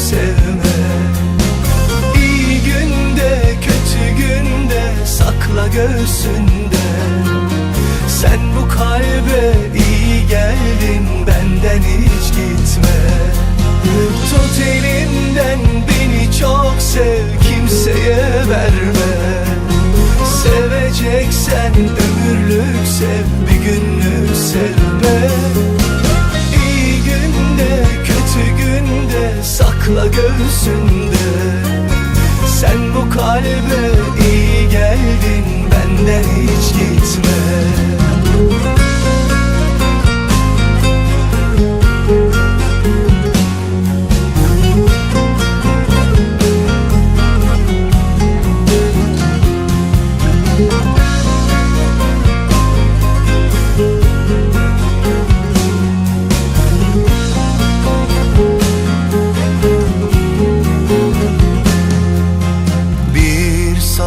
sevme. İyi günde kötü günde sakla göğsünde. Sen bu kalbe iyi geldin benden hiç gitme. Tut elimden beni çok sev kimseye verme. Seveceksen ömürlük sev göğsünde. Sen bu kalbe iyi geldin benden hiç gitme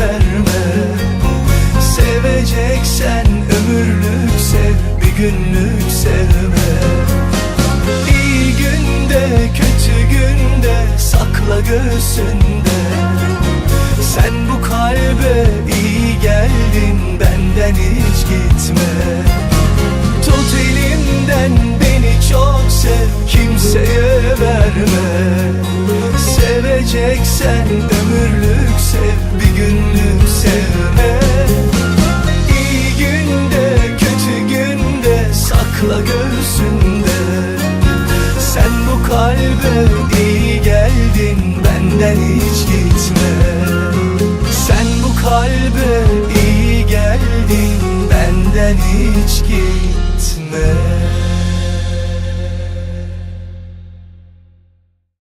verme Seveceksen ömürlük sev bir günlük sevme. İyi günde kötü günde sakla göğsünde. Sen bu kalbe iyi geldin benden hiç gitme. Tut elimden beni çok sev kimseye verme Seveceksen ömürlük sev bir günlük sevme. İyi günde kötü günde sakla göğsünde. Sen bu kalbe iyi geldin benden hiç gitme. Sen bu kalbe iyi geldin benden hiç gitme